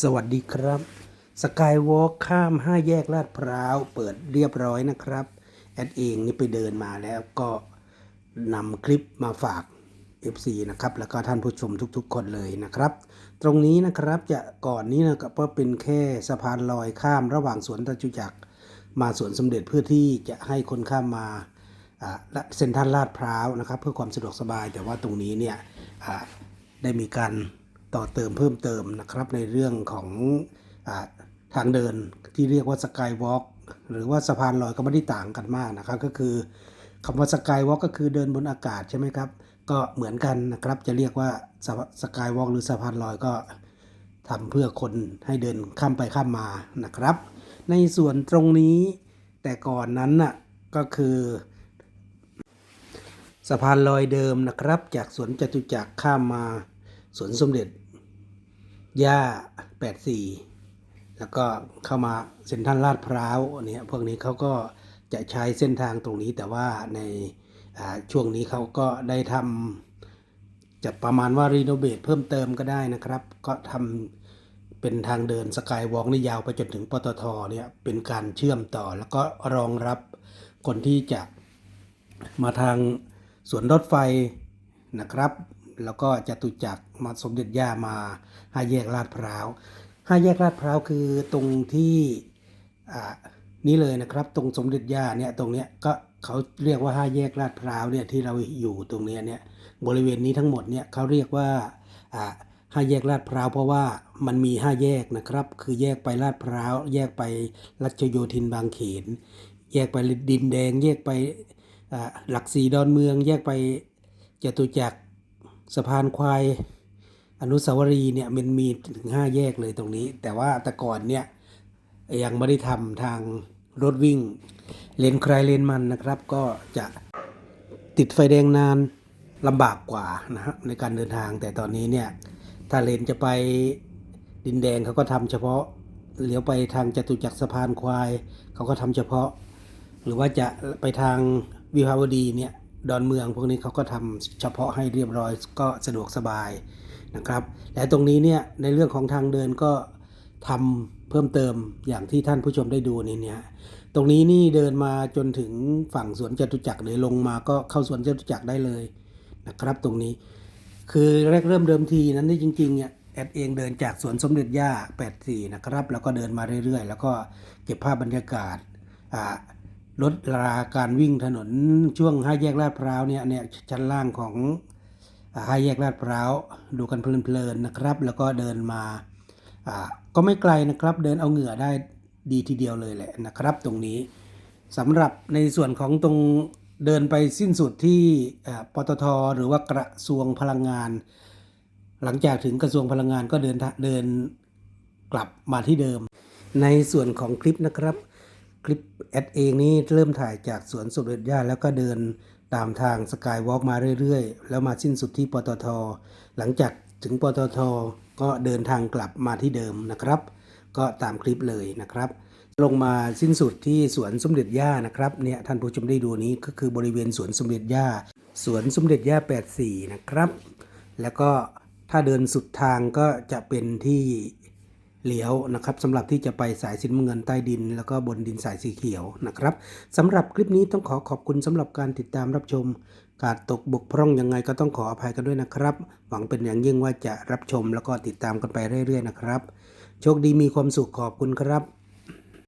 สวัสดีครับสกายวอล์กข้ามห้าแยกลาดพร้าว เปิดเรียบร้อยนะครับ แอดเองนี่ไปเดินมาแล้วก็นำคลิปมาฝาก FC นะครับ แล้วก็ท่านผู้ชมทุกๆ คนเลยนะครับ ตรงนี้นะครับจะก่อนนี้นะครับก็เป็นแค่สะพานลอยข้ามระหว่างสวนตะจุจักรมาสวนสมเด็จเพื่อที่จะให้คนข้ามมาอ่าเซ็นทรัลลาดพร้าวนะครับ เพื่อความสะดวกสบายแต่ว่าตรงนี้เนี่ยได้มีการ ต่อเติมเพิ่มเติมนะครับในเรื่องของอทางเดินที่เรียกว่าสกายวอล์กหรือว่าสะพานลอยก็ไม่ได้ต่างกันมากนะครับก็คือคำว่าสกายวอล์กก็คือเดินบนอากาศใช่ไหมครับ ก็เหมือนกันนะครับจะเรียกว่าสกายวอล์กหรือสะพานลอยก็ทำเพื่อคนให้เดินข้ามไปข้ามมานะครับ ในส่วนตรงนี้แต่ก่อนนั้นน่ะก็คือสะพานลอยเดิมนะครับ จากสวนจตุจักรข้ามมาสวนสมเด็จ ย่า84แล้วก็เข้ามาเซ็นทรัลลาดพร้าวเนี่ยพวกนี้เขาก็จะใช้เส้นทางตรงนี้แต่ว่าในช่วงนี้เขาก็ได้ทำจะประมาณว่ารีโนเวทเพิ่มเติมก็ได้นะครับ ก็ทำเป็นทางเดินสกายวอล์กนี่ยาวไปจนถึงปตทเนี่ยเป็นการเชื่อมต่อ แล้วก็รองรับคนที่จะมาทางสวนรถไฟนะครับ แล้วก็จตุจักรมาสมเด็จย่ามาห้าแยกลาดพร้าวห้าแยกลาดพร้าวคือตรงที่นี่เลยนะครับ ตรงสมเด็จย่าเนี่ยตรงเนี้ยก็เขาเรียกว่าห้าแยกลาดพร้าวเนี่ยที่เราอยู่ตรงเนี้ยเนี่ยบริเวณนี้ทั้งหมดเนี่ยเขาเรียกว่าห้าแยกลาดพร้าวเพราะว่ามันมีห้าแยกนะครับ คือแยกไปลาดพร้าว แยกไปรัชโยธินบางเขน แยกไปดินแดง แยกไปหลักสีดอนเมือง แยกไปจตุจักร สะพานควายอนุสาวรีย์เนี่ยมันมีถึงห้าแยกเลยตรงนี้ แต่ว่าแต่ก่อนเนี่ยยังไม่ได้ทำทางรถวิ่ง เลนใครเลนมันนะครับ ก็จะติดไฟแดงนานลำบากกว่านะฮะในการเดินทางแต่ตอนนี้เนี่ยถ้าเลนจะไปดินแดงเขาก็ทำเฉพาะเลี้ยวไปทางจตุจักรสะพานควายเขาก็ทำเฉพาะ หรือว่าจะไปทางวิภาวดีเนี่ย ดอนเมือง พวกนี้เขาก็ทำเฉพาะให้เรียบร้อยก็สะดวกสบายนะครับ และตรงนี้เนี่ยในเรื่องของทางเดินก็ทำเพิ่มเติมอย่างที่ท่านผู้ชมได้ดูนี่เนี่ยตรงนี้นี่เดินมาจนถึงฝั่งสวนจตุจักรเลยลงมาก็เข้าสวนจตุจักรได้เลยนะครับ ตรงนี้ คือแรกเริ่มเดิมทีนั้นนี่จริงๆเนี่ยแอดเองเดินจากสวนสมเด็จย่า84 นะครับ แล้วก็เดินมาเรื่อยๆ แล้วก็เก็บภาพบรรยากาศอ่า ลดราการวิ่งถนนช่วงห้าแยกลาดพร้าวเนี่ยเนี่ยชั้นล่างของห้าแยกลาดพร้าวดูกันเพลินๆนะครับ แล้วก็เดินมาอ่าก็ไม่ไกลนะครับ เดินเอาเหงื่อได้ดีทีเดียวเลยแหละนะครับ ตรงนี้สำหรับในส่วนของตรงเดินไปสิ้นสุดที่ปตทหรือว่ากระทรวงพลังงาน หลังจากถึงกระทรวงพลังงานก็เดินเดินกลับมาที่เดิม ในส่วนของคลิปนะครับ คลิปแอดเองนี่เริ่มถ่ายจากสวนสมเด็จย่าแล้วก็เดินตามทางสกายวอล์กมาเรื่อยๆ แล้วมาสิ้นสุดที่ปตท หลังจากถึงปตท ก็เดินทางกลับมาที่เดิมนะครับ ก็ตามคลิปเลยนะครับ ลงมาสิ้นสุดที่สวนสมเด็จย่านะครับเนี่ยท่านผู้ชมได้ดูนี้ก็คือบริเวณสวนสมเด็จย่าสวนสมเด็จย่า 84 นะครับ แล้วก็ถ้าเดินสุดทางก็จะเป็นที่ เลี้ยวนะครับสำหรับที่จะไปสายสินเงินใต้ดิน แล้วก็บนดินสายสีเขียวนะครับสำหรับคลิปนี้ต้องขอขอบคุณสำหรับการติดตามรับชม การตกบกพร่องยังไงก็ต้องขออภัยกันด้วยนะครับ หวังเป็นอย่างยิ่งว่าจะรับชมแล้วก็ติดตามกันไปเรื่อย ๆ นะครับ โชคดีมีความสุขขอบคุณครับ